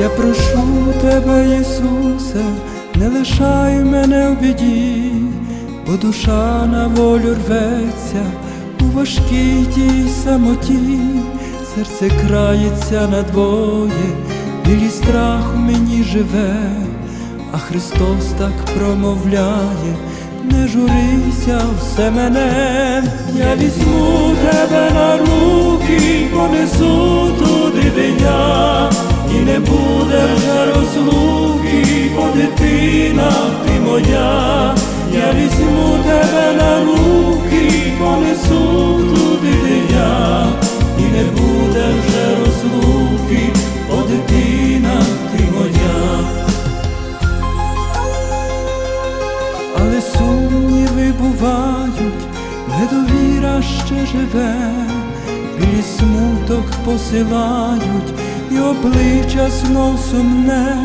Я прошу тебе, Ісусе, не лишай мене в біді, бо душа на волю рветься у важкій тій самоті, серце крається надвоє, білі страх у мені живе, а Христос так промовляє, не журися все мене, я візьму тебе на руки, понесу туди, де. Дитина ти моя, я візьму тебе на руки, понесу туди, де я, і не буде вже розлуки, бо дитина ти моя. але сумніви бувають, недовіра ще живе, білі смуток посилають, і обличчя знов сумне,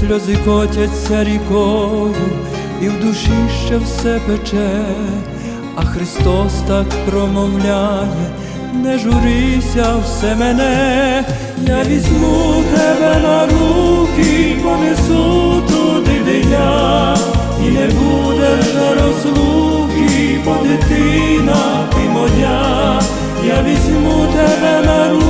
сльози котяться рікою, і в душі ще все пече, а Христос так промовляє, не журися все мене, я візьму тебе на руки, понесу туди, де я, і не буде вже розлуки, бо дитина ти моя, я візьму тебе на руки,